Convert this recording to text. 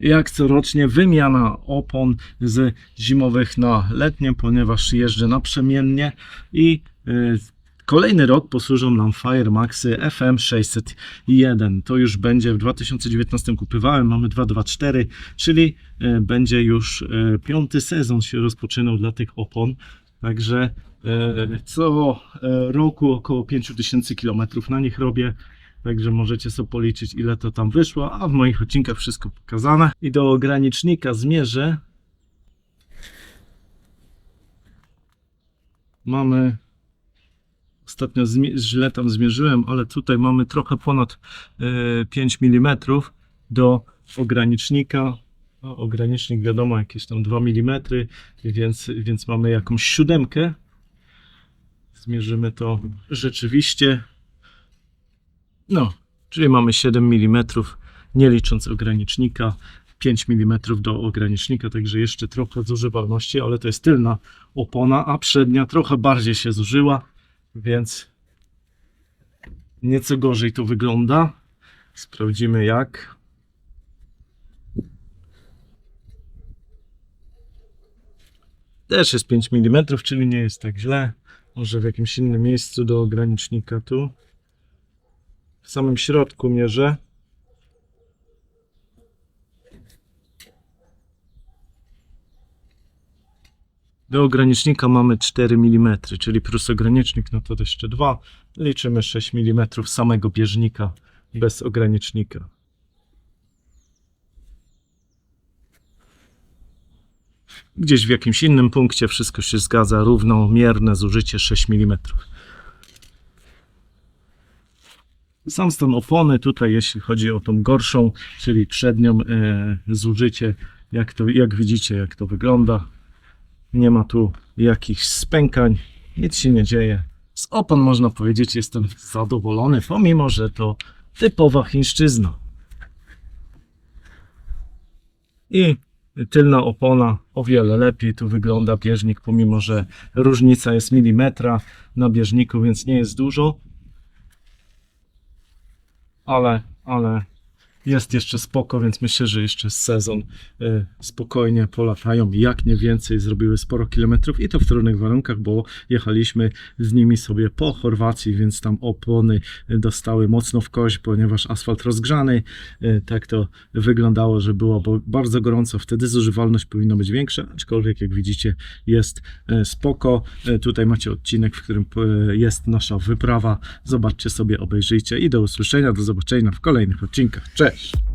jak corocznie wymiana opon z zimowych na letnie, ponieważ jeżdżę naprzemiennie i y, kolejny rok posłużą nam Firemaxy FM601. To już będzie w 2019 kupywałem, mamy 224, czyli y, będzie już y, piąty sezon się rozpoczynał dla tych opon. Także co roku około 5000 km na nich robię. Także możecie sobie policzyć, ile to tam wyszło, a w moich odcinkach wszystko pokazane. I do ogranicznika zmierzę. Mamy. Ostatnio źle tam zmierzyłem, ale tutaj mamy trochę ponad e, 5 mm do ogranicznika. No, ogranicznik wiadomo, jakieś tam 2 mm, więc, więc mamy jakąś siódemkę. Zmierzymy to rzeczywiście. No, czyli mamy 7 mm, nie licząc ogranicznika, 5 mm do ogranicznika, także jeszcze trochę zużywalności, ale to jest tylna opona, a przednia trochę bardziej się zużyła, więc nieco gorzej to wygląda. Sprawdzimy jak. Też jest 5 mm, czyli nie jest tak źle. Może w jakimś innym miejscu do ogranicznika tu w samym środku mierzę. Do ogranicznika mamy 4 mm, czyli plus ogranicznik, no to jeszcze 2. Liczymy 6 mm samego bieżnika bez ogranicznika. Gdzieś w jakimś innym punkcie wszystko się zgadza, równomierne zużycie 6 mm. Sam stan opony tutaj, jeśli chodzi o tą gorszą, czyli przednią e, zużycie, jak, to, jak widzicie, jak to wygląda. Nie ma tu jakichś spękań, nic się nie dzieje. Z opon można powiedzieć, jestem zadowolony, pomimo że to typowa chińszczyzna. I tylna opona o wiele lepiej tu wygląda bieżnik, pomimo że różnica jest milimetra na bieżniku, więc nie jest dużo ale, ale jest jeszcze spoko, więc myślę, że jeszcze sezon y, spokojnie polatają, jak nie więcej, zrobiły sporo kilometrów i to w trudnych warunkach, bo jechaliśmy z nimi sobie po Chorwacji, więc tam opony dostały mocno w kość, ponieważ asfalt rozgrzany, y, tak to wyglądało, że było bardzo gorąco, wtedy zużywalność powinna być większa, aczkolwiek jak widzicie jest spoko, tutaj macie odcinek, w którym jest nasza wyprawa, zobaczcie sobie, obejrzyjcie i do usłyszenia, do zobaczenia w kolejnych odcinkach, cześć! Podcast.